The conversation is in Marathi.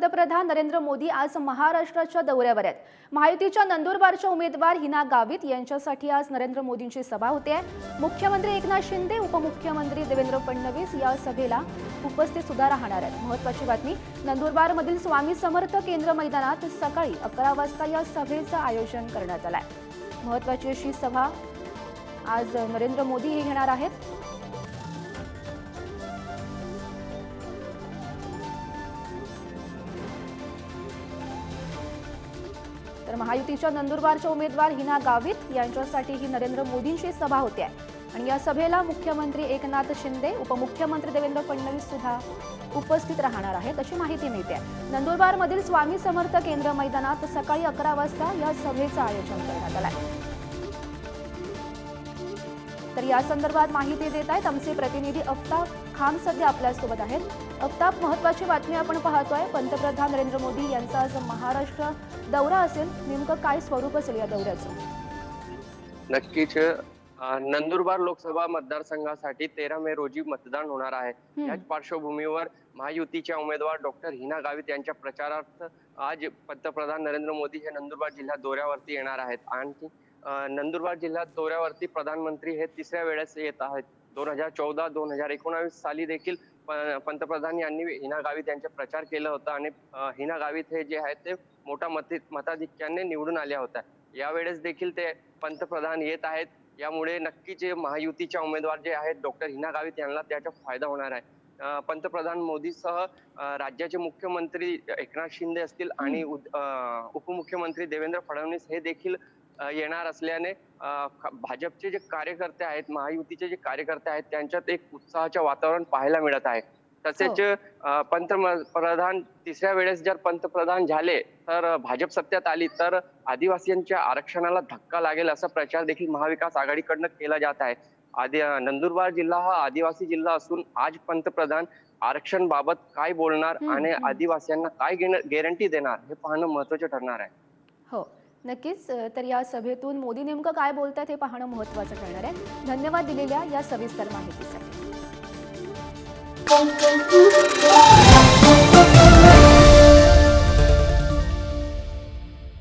पंतप्रधान नरेंद्र मोदी आज महाराष्ट्राच्या दौऱ्यावर आहेत. महायुतीच्या नंदुरबारच्या उमेदवार हिना गावित यांच्यासाठी आज नरेंद्र मोदींची सभा होते. मुख्यमंत्री एकनाथ शिंदे उपमुख्यमंत्री देवेंद्र फडणवीस या सभेला उपस्थित सुद्धा राहणार आहेत. महत्वाची बातमी नंदुरबारमधील स्वामी समर्थ केंद्र मैदानात सकाळी अकरा वाजता या सभेचं आयोजन करण्यात आलं आहे महत्वाची अशी सभा आज नरेंद्र मोदी हे घेणार आहेत. तर महायुतीच्या नंदुरबारच्या उमेदवार हिना गावित यांच्यासाठी ही नरेंद्र मोदींची सभा होते आणि या सभेला मुख्यमंत्री एकनाथ शिंदे उपमुख्यमंत्री देवेंद्र फडणवीस सुद्धा उपस्थित राहणार आहेत अशी माहिती मिळते नंदुरबारमधील स्वामी समर्थ केंद्र मैदानात सकाळी अकरा वाजता या सभेचं आयोजन करण्यात आलं आहे. तर या संदर्भात माहिती देत आहेत आमचे प्रतिनिधी अफ्ताब खान सध्या आपल्यासोबत आहेत. अफ्ताब महत्वाची बातमी आपण पाहतोय. पंतप्रधान नरेंद्र मोदी यांचा आज महाराष्ट्र दौरा असेल. नेमकं काय स्वरूप असेल या दौऱ्याचं? नक्कीच. नंदुरबार लोकसभा मतदारसंघासाठी तेरा मे रोजी मतदान होणार आहे. याच पार्श्वभूमीवर महायुतीच्या उमेदवार डॉक्टर हिना गावित यांच्या प्रचारार्थ आज पंतप्रधान नरेंद्र मोदी हे नंदुरबार जिल्ह्यात दौऱ्यावरती येणार आहेत. आणखी नंदुरबार जिल्ह्यात दौऱ्यावरती प्रधानमंत्री हे तिसऱ्या वेळेस येत आहेत. दोन हजार चौदा दोन हजार एकोणावीस साली देखील पंतप्रधान यांनी हिना गावित यांचा प्रचार केला होता आणि हिना गावित हे जे आहेत ते मोठ्या मती मताधिक्याने निवडून आल्या होत्या. यावेळेस देखील ते पंतप्रधान येत आहेत. यामुळे नक्कीच जे महायुतीच्या उमेदवार जे आहेत डॉक्टर हिना गावित यांना त्याचा फायदा होणार आहे. पंतप्रधान मोदीसह राज्याचे मुख्यमंत्री एकनाथ शिंदे असतील आणि उपमुख्यमंत्री देवेंद्र फडणवीस हे देखील येणार असल्याने भाजपचे जे कार्यकर्ते आहेत महायुतीचे जे कार्यकर्ते आहेत त्यांच्यात एक उत्साहाचे वातावरण पाहायला मिळत आहे. तसेच अं, पंतप्रधान तिसऱ्या वेळेस जर पंतप्रधान झाले तर भाजप सत्तेत आली तर आदिवासींच्या आरक्षणाला धक्का लागेल असा प्रचार देखील महाविकास आघाडीकडनं केला जात आहे. आदि नंदुरबार जिल्हा हा आदिवासी जिल्हा असून आज पंतप्रधान आरक्षण बाबत काय बोलणार आणि. आदिवासींना काय गॅरंटी देणार हे पाहणं महत्वाचं ठरणार आहे. हो. नक्कीच तर या सभेतून मोदी नेमकं काय बोलतात हे पाहणं महत्त्वाचं ठरणार आहे. धन्यवाद दिलेल्या या सविस्तर माहितीसाठी.